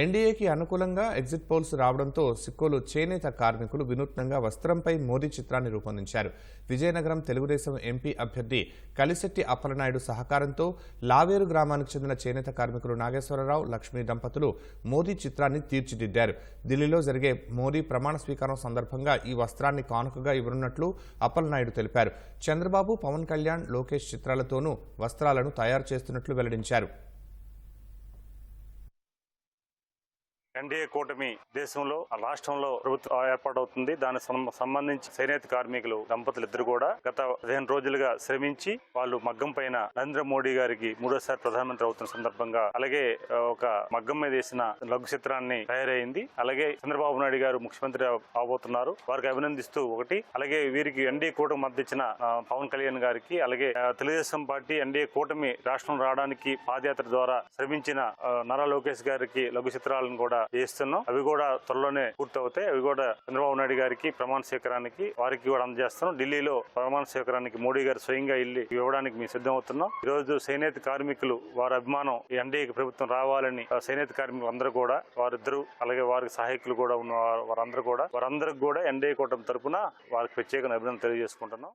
ఎన్డీఏకి అనుకూలంగా exit polls రావడంతో సిక్కోలు చేనేత కార్మికులు వినూత్నంగా వస్త్రంపై మోదీ చిత్రాన్ని రూపొందించారు. విజయనగరం తెలుగుదేశం ఎంపీ అభ్యర్థి కలిశెట్టి అప్పలనాయుడు సహకారంతో లావేరు గ్రామానికి చెందిన చేనేత కార్మికులు నాగేశ్వరరావు లక్ష్మీ దంపతులు మోదీ చిత్రాన్ని తీర్చిదిద్దారు. ఢిల్లీలో జరిగే మోదీ ప్రమాణ స్వీకారం సందర్భంగా ఈ వస్త్రాన్ని కానుకగా ఇవ్వనున్నట్లు అప్పలనాయుడు తెలిపారు. చంద్రబాబు పవన్ కళ్యాణ్ లోకేష్ చిత్రాలతోనూ వస్త్రాలను తయారు చేస్తున్నట్లు వెల్లడించారు. ఎన్డీఏ కూటమి దేశంలో ఆ రాష్ట్రంలో ప్రభుత్వం ఏర్పాటవుతుంది. దానికి సంబంధించి చేనేత కార్మికులు దంపతులు ఇద్దరు కూడా గత పదిహేను రోజులుగా శ్రమించి వాళ్ళు మగ్గం పైన నరేంద్ర మోడీ గారికి మూడోసారి ప్రధానమంత్రి అవుతున్న సందర్భంగా అలాగే ఒక మగ్గం మీద వేసిన లఘు చిత్రాన్ని తయారైంది. అలాగే చంద్రబాబు నాయుడు గారు ముఖ్యమంత్రి అవబోతున్నారు. వారికి అభినందిస్తూ ఒకటి అలాగే వీరికి ఎన్డీఏ కూటమి మద్దతు ఇచ్చిన పవన్ కళ్యాణ్ గారికి అలాగే తెలుగుదేశం పార్టీ ఎన్డీఏ కూటమి రాష్ట్రం రావడానికి పాదయాత్ర ద్వారా శ్రమించిన నారా లోకేష్ గారికి లఘు చిత్రాలను కూడా చేస్తున్నాం. అవి కూడా త్వరలోనే పూర్తవుతాయి. అవి కూడా చంద్రబాబు నాయుడు గారికి ప్రమాణ స్వీకారానికి వారికి కూడా అందజేస్తున్నాం. ఢిల్లీలో ప్రమాణ స్వీకారానికి మోడీ గారు స్వయంగా వెళ్ళి ఇవ్వడానికి మేము సిద్ధమవుతున్నాం. ఈ రోజు చేనేత కార్మికులు వారి అభిమానం ఈ ఎన్డీఏ ప్రభుత్వం రావాలని ఆ, చేనేత కార్మికులు అందరూ కూడా వారిద్దరూ అలాగే వారికి సహాయకులు కూడా ఉన్న వారందరూ కూడా వారందరికి కూడా ఎన్డీఏ కూటమి తరపున వారికి ప్రత్యేక అభినందన తెలియజేసుకుంటున్నాం.